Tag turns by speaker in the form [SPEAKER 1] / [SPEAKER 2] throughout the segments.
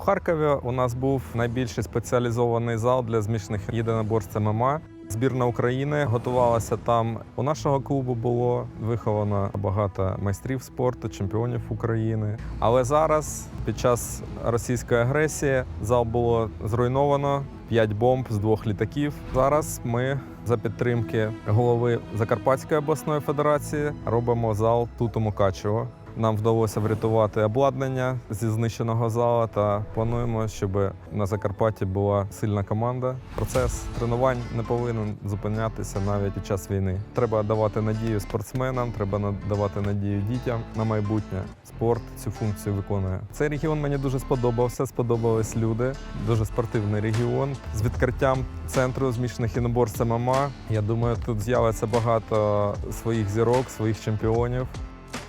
[SPEAKER 1] Харкові у нас був найбільший спеціалізований зал для змішаних єдиноборств ММА. Збірна України готувалася там. У нашого клубу було виховано багато майстрів спорту, чемпіонів України. Але зараз, під час російської агресії, зал було зруйновано. П'ять бомб з двох літаків. Зараз ми за підтримки голови Закарпатської обласної федерації робимо зал тут у Мукачево. Нам вдалося врятувати обладнання зі знищеного зала та плануємо, щоб на Закарпатті була сильна команда. Процес тренувань не повинен зупинятися навіть під час війни. Треба давати надію спортсменам, треба надавати надію дітям на майбутнє. Спорт цю функцію виконує. Цей регіон мені дуже сподобався. Сподобались люди. Дуже спортивний регіон з відкриттям центру змішаних єдиноборств ММА. Я думаю, тут з'явиться багато своїх зірок, своїх чемпіонів.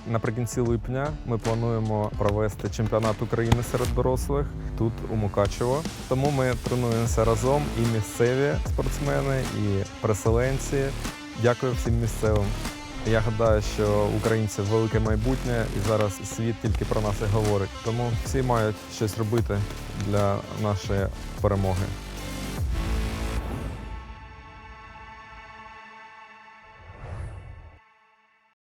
[SPEAKER 1] Наприкінці липня ми плануємо провести чемпіонат України серед дорослих тут у Мукачево. Тому ми тренуємося разом і місцеві спортсмени, і переселенці. Дякую всім місцевим. Я гадаю, що українців велике майбутнє, і зараз світ тільки про нас і говорить. Тому всі мають щось робити для нашої перемоги.